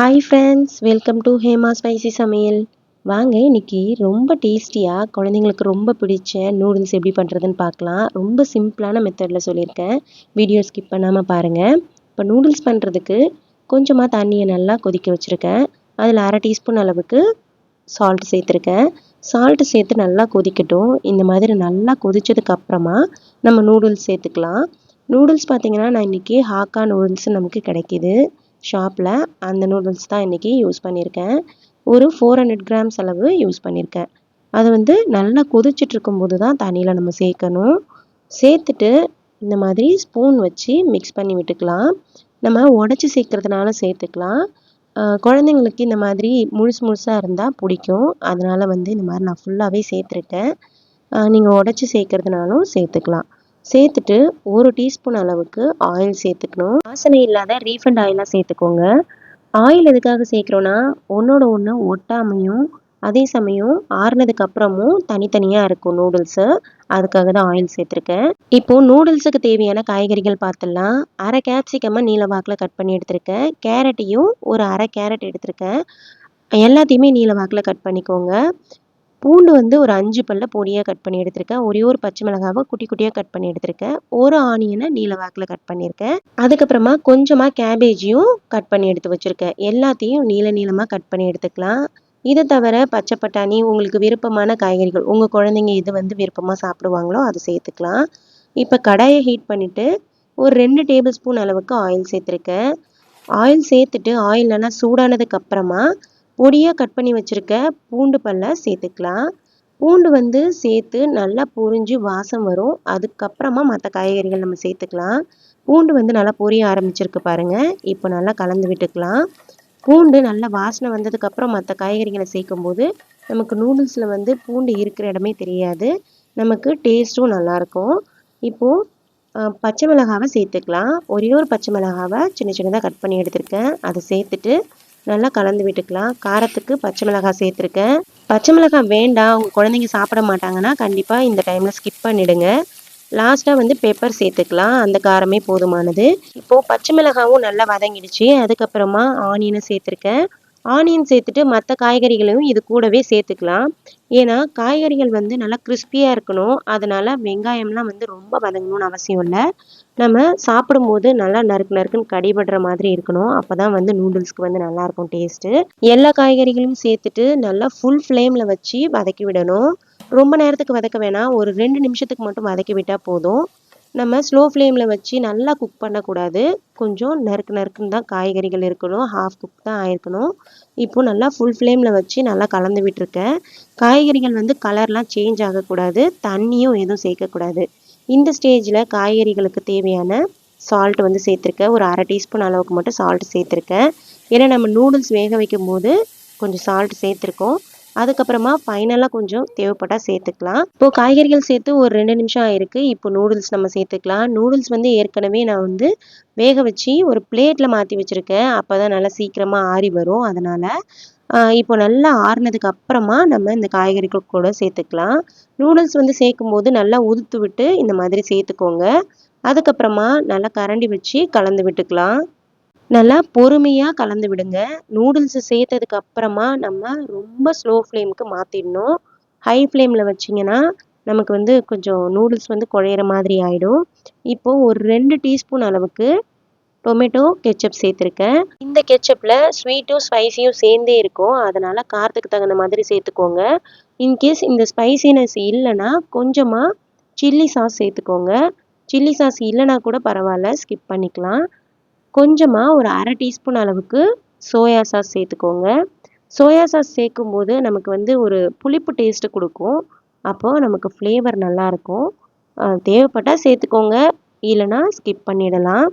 Hi friends welcome to Hema spicy சமையல் வாங்க இன்னைக்கு ரொம்ப டேஸ்டியாக குழந்தைங்களுக்கு ரொம்ப பிடிச்ச நூடுல்ஸ் எப்படி பண்ணுறதுன்னு பார்க்கலாம். ரொம்ப சிம்பிளான மெத்தடில் சொல்லியிருக்கேன். வீடியோ ஸ்கிப் பண்ணாமல் பாருங்கள் இப்போ நூடுல்ஸ் பண்ணுறதுக்கு கொஞ்சமாக தண்ணியை நல்லா கொதிக்க வச்சுருக்கேன். அதில் அரை டீஸ்பூன் அளவுக்கு சால்ட் சேர்த்துருக்கேன். சால்ட்டு சேர்த்து நல்லா கொதிக்கட்டும். இந்த மாதிரி நல்லா கொதித்ததுக்கப்புறமா நம்ம நூடுல்ஸ் சேர்த்துக்கலாம். நூடுல்ஸ் பார்த்திங்கன்னா நான் இன்றைக்கி ஹாக்கா நூடுல்ஸ் நமக்கு கிடைக்கிது. ஷாப்பில் அந்த நூடுல்ஸ் தான் இன்றைக்கி யூஸ் பண்ணியிருக்கேன். ஒரு ஃபோர் ஹண்ட்ரட் கிராம்ஸ் அளவு யூஸ் பண்ணியிருக்கேன். அது வந்து நல்லா கொதிச்சுட்டு போது தான் தண்ணியில் நம்ம சேர்க்கணும். சேர்த்துட்டு இந்த மாதிரி ஸ்பூன் வச்சு மிக்ஸ் பண்ணி விட்டுக்கலாம். நம்ம உடச்சி சேர்க்கறதுனால சேர்த்துக்கலாம். குழந்தைங்களுக்கு இந்த மாதிரி முழுசு முழுசாக இருந்தால் பிடிக்கும். அதனால் வந்து இந்த மாதிரி நான் ஃபுல்லாகவே சேர்த்துருக்கேன். நீங்கள் உடச்சி சேர்க்கறதுனாலும் சேர்த்துக்கலாம். சேர்த்துட்டு ஒரு டீஸ்பூன் அளவுக்கு ஆயில் சேர்த்துக்கணும். வாசனை இல்லாத ரீஃபண்ட் ஆயிலாக சேர்த்துக்கோங்க. ஆயில் எதுக்காக சேர்க்குறோன்னா ஒன்றோட ஒன்று ஒட்டாமையும் அதே சமயம் ஆறுனதுக்கு அப்புறமும் தனித்தனியாக இருக்கும் நூடுல்ஸு அதுக்காக தான் ஆயில் சேர்த்துருக்கேன். இப்போது நூடுல்ஸுக்கு தேவையான காய்கறிகள் பார்த்துடலாம். அரை கேப்சிகமாக நீல வாக்கில் கட் பண்ணி எடுத்திருக்கேன். கேரட்டையும் ஒரு அரை கேரட் எடுத்திருக்கேன். எல்லாத்தையுமே நீல வாக்கில் கட் பண்ணிக்கோங்க. பூண்டு வந்து ஒரு அஞ்சு பல்ல பொடியாக கட் பண்ணி எடுத்திருக்கேன். ஒரே ஒரு பச்சை மிளகாவை குட்டி குட்டியாக கட் பண்ணி எடுத்திருக்கேன். ஒரு ஆனியனை நீல வாக்கில் கட் பண்ணியிருக்கேன். அதுக்கப்புறமா கொஞ்சமாக கேபேஜையும் கட் பண்ணி எடுத்து வச்சுருக்கேன். எல்லாத்தையும் நீல நீளமாக கட் பண்ணி எடுத்துக்கலாம். இதை தவிர பச்சை பட்டாணி உங்களுக்கு விருப்பமான காய்கறிகள் உங்கள் குழந்தைங்க இது வந்து விருப்பமாக சாப்பிடுவாங்களோ அதை சேர்த்துக்கலாம். இப்போ கடாயை ஹீட் பண்ணிவிட்டு ஒரு ரெண்டு டேபிள் ஸ்பூன் அளவுக்கு ஆயில் சேர்த்துருக்கேன். ஆயில் சேர்த்துட்டு ஆயில் நல்லா சூடானதுக்கு அப்புறமா பொடியாக கட் பண்ணி வச்சுருக்க பூண்டு பல்ல சேர்த்துக்கலாம். பூண்டு வந்து சேர்த்து நல்லா பொரிஞ்சு வாசம் வரும். அதுக்கப்புறமா மற்ற காய்கறிகள் நம்ம சேர்த்துக்கலாம். பூண்டு வந்து நல்லா பொரிய ஆரம்பிச்சிருக்கு பாருங்கள் இப்போ நல்லா கலந்து விட்டுக்கலாம். பூண்டு நல்லா வாசனை வந்ததுக்கப்புறம் மற்ற காய்கறிகளை சேர்க்கும்போது நமக்கு நூடுல்ஸில் வந்து பூண்டு இருக்கிற இடமே தெரியாது. நமக்கு டேஸ்ட்டும் நல்லாயிருக்கும். இப்போது பச்சை மிளகாவை சேர்த்துக்கலாம். ஒரே ஒரு பச்சை மிளகாவை சின்ன சின்னதாக கட் பண்ணி எடுத்திருக்கேன். அதை சேர்த்துட்டு நல்லா கலந்து விட்டுக்கலாம். காரத்துக்கு பச்சை மிளகாய் சேர்த்துருக்கேன். பச்சை மிளகாய் வேண்டாம். உங்கள் குழந்தைங்க சாப்பிட மாட்டாங்கன்னா கண்டிப்பாக இந்த டைமில் ஸ்கிப் பண்ணிவிடுங்க லாஸ்ட்டாக வந்து பெப்பர் சேர்த்துக்கலாம். அந்த காரமே போதுமானது. இப்போது பச்சை மிளகாவும் நல்லா வதங்கிடுச்சு. அதுக்கப்புறமா ஆனியனை சேர்த்துருக்கேன். ஆனியன் சேர்த்துட்டு மற்ற காய்கறிகளையும் இது கூடவே சேர்த்துக்கலாம். ஏன்னா காய்கறிகள் வந்து நல்லா கிறிஸ்பியாக இருக்கணும். அதனால் வெங்காயம்லாம் வந்து ரொம்ப வதங்கணும்னு அவசியம் இல்லை. நம்ம சாப்பிடும்போது நல்லா நறுக்கு நறுக்குன்னு கடிபடுற மாதிரி இருக்கணும். அப்போ தான் வந்து நூடுல்ஸ்க்கு வந்து நல்லாயிருக்கும் டேஸ்ட்டு எல்லா காய்கறிகளையும் சேர்த்துட்டு நல்லா ஃபுல் ஃப்ளேமில் வச்சு வதக்கி விடணும். ரொம்ப நேரத்துக்கு வதக்க வேணாம். ஒரு ரெண்டு நிமிஷத்துக்கு மட்டும் வதக்கி விட்டால் போதும். நம்ம ஸ்லோ ஃப்ளேமில் வச்சு நல்லா குக் பண்ணக்கூடாது. கொஞ்சம் நறுக்கு நறுக்குன்னு தான் காய்கறிகள் இருக்கணும். ஹாஃப் குக் தான் ஆயிருக்கணும். இப்போது நல்லா ஃபுல் ஃப்ளேமில் வச்சு நல்லா கலந்து விட்டுருக்கேன். காய்கறிகள் வந்து கலர்லாம் சேஞ்ச் ஆகக்கூடாது. தண்ணியும் எதுவும் சேர்க்கக்கூடாது. இந்த ஸ்டேஜில் காய்கறிகளுக்கு தேவையான சால்ட் வந்து சேர்த்துருக்கேன். ஒரு அரை டீஸ்பூன் அளவுக்கு மட்டும் சால்ட் சேர்த்துருக்கேன். ஏன்னா நம்ம நூடுல்ஸ் வேக வைக்கும் போது கொஞ்சம் சால்ட் சேர்த்துருக்கோம். அதுக்கப்புறமா ஃபைனலாக கொஞ்சம் தேவைப்பட்டால் சேர்த்துக்கலாம். இப்போது காய்கறிகள் சேர்த்து ஒரு ரெண்டு நிமிஷம் ஆயிருக்கு. இப்போ நூடுல்ஸ் நம்ம சேர்த்துக்கலாம். நூடுல்ஸ் வந்து ஏற்கனவே நான் வந்து வேக வச்சு ஒரு பிளேட்டில் மாற்றி வச்சுருக்கேன். அப்போ தான் நல்லா சீக்கிரமாக ஆறி வரும். அதனால் இப்போ நல்லா ஆறுனதுக்கு அப்புறமா நம்ம இந்த காய்கறிகள் கூட சேர்த்துக்கலாம். நூடுல்ஸ் வந்து சேர்க்கும் போது நல்லா உதுத்து விட்டு இந்த மாதிரி சேர்த்துக்கோங்க. அதுக்கப்புறமா நல்லா கரண்டி வச்சு கலந்து விட்டுக்கலாம். நல்லா பொறுமையாக கலந்து விடுங்க. நூடுல்ஸு சேர்த்ததுக்கு அப்புறமா நம்ம ரொம்ப ஸ்லோ ஃப்ளேமுக்கு மாற்றிடணும் ஹை ஃப்ளேமில் வச்சிங்கன்னா நமக்கு வந்து கொஞ்சம் நூடுல்ஸ் வந்து குழையிற மாதிரி ஆகிடும் இப்போது ஒரு ரெண்டு டீஸ்பூன் அளவுக்கு டொமேட்டோ கெச்சப் சேர்த்துருக்கேன். இந்த கெச்சப்பில் ஸ்வீட்டும் ஸ்பைசியும் சேர்ந்தே இருக்கும். அதனால் காரத்துக்கு தகுந்த மாதிரி சேர்த்துக்கோங்க. இன்கேஸ் இந்த ஸ்பைசினஸ் இல்லைன்னா கொஞ்சமாக சில்லி சாஸ் சேர்த்துக்கோங்க. சில்லி சாஸ் இல்லைனா கூட பரவாயில்ல ஸ்கிப் பண்ணிக்கலாம். கொஞ்சமாக ஒரு அரை டீஸ்பூன் அளவுக்கு சோயா சாஸ் சேர்த்துக்கோங்க. சோயா சாஸ் சேர்க்கும்போது நமக்கு வந்து ஒரு புளிப்பு டேஸ்ட்டு கொடுக்கும். அப்போது நமக்கு ஃப்ளேவர் நல்லாயிருக்கும் தேவைப்பட்டால் சேர்த்துக்கோங்க. இல்லைனா ஸ்கிப் பண்ணிடலாம்.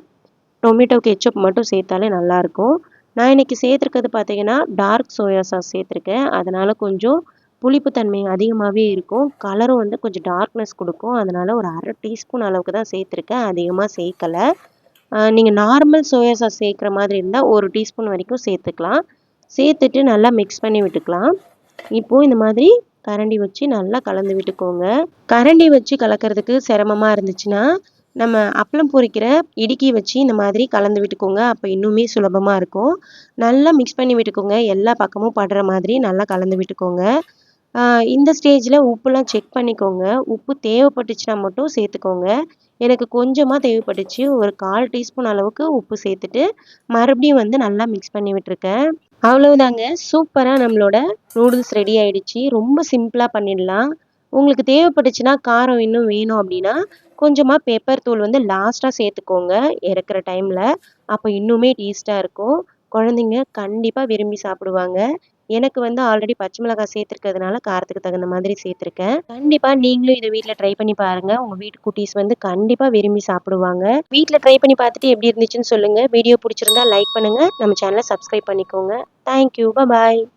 டொமேட்டோ கெச்சப் மட்டும் சேர்த்தாலே நல்லாயிருக்கும் நான் இன்றைக்கி சேர்த்துருக்கிறது பார்த்தீங்கன்னா டார்க் சோயா சாஸ் சேர்த்துருக்கேன். அதனால் கொஞ்சம் புளிப்பு தன்மை அதிகமாகவே இருக்கும். கலரும் வந்து கொஞ்சம் டார்க்னஸ் கொடுக்கும். அதனால் ஒரு அரை டீஸ்பூன் அளவுக்கு தான் சேர்த்துருக்கேன். அதிகமாக சேர்க்கலை. நீங்கள் நார்மல் சோயா சாஸ் சேர்க்குற மாதிரி இருந்தால் ஒரு டீஸ்பூன் வரைக்கும் சேர்த்துக்கலாம். சேர்த்துட்டு நல்லா மிக்ஸ் பண்ணி விட்டுக்கலாம். இப்போது இந்த மாதிரி கரண்டி வச்சு நல்லா கலந்து விட்டுக்கோங்க. கரண்டி வச்சு கலக்கிறதுக்கு சிரமமாக இருந்துச்சுன்னா நம்ம அப்பளம் பொரிக்கிற இடுக்கி வச்சு இந்த மாதிரி கலந்து விட்டுக்கோங்க. அப்போ இன்னுமே சுலபமாக இருக்கும். நல்லா மிக்ஸ் பண்ணி விட்டுக்கோங்க. எல்லா பக்கமும் படுற மாதிரி நல்லா கலந்து விட்டுக்கோங்க. இந்த ஸ்டேஜில் உப்புலாம் செக் பண்ணிக்கோங்க. உப்பு தேவைப்பட்டுச்சுன்னா மட்டும் சேர்த்துக்கோங்க. எனக்கு கொஞ்சமாக தேவைப்பட்டுச்சு. ஒரு கால் டீஸ்பூன் அளவுக்கு உப்பு சேர்த்துட்டு மறுபடியும் வந்து நல்லா மிக்ஸ் பண்ணி விட்டுருக்கேன். அவ்வளவுதாங்க. சூப்பராக நம்மளோட நூடுல்ஸ் ரெடி ஆயிடுச்சு. ரொம்ப சிம்பிளாக பண்ணிடலாம். உங்களுக்கு தேவைப்பட்டுச்சுன்னா காரம் இன்னும் வேணும் அப்படின்னா கொஞ்சமாக பேப்பர் தூள் வந்து லாஸ்ட்டாக சேர்த்துக்கோங்க. இறக்குற டைமில் அப்போ இன்னுமே டேஸ்ட்டாக இருக்கும். குழந்தைங்க கண்டிப்பாக விரும்பி சாப்பிடுவாங்க. எனக்கு வந்து ஆல்ரெடி பச்சை மிளகாய் சேர்த்துருக்கிறதுனால காரத்துக்கு தகுந்த மாதிரி சேர்த்துருக்கேன். கண்டிப்பாக நீங்களும் இதை வீட்டில் ட்ரை பண்ணி பாருங்கள் உங்கள் வீட்டு குட்டீஸ் வந்து கண்டிப்பாக விரும்பி சாப்பிடுவாங்க. வீட்டில் ட்ரை பண்ணி பார்த்துட்டு எப்படி இருந்துச்சுன்னு சொல்லுங்கள் வீடியோ பிடிச்சிருந்தா லைக் பண்ணுங்கள் நம்ம சேனலை சப்ஸ்கிரைப் பண்ணிக்கோங்க. Thank you bye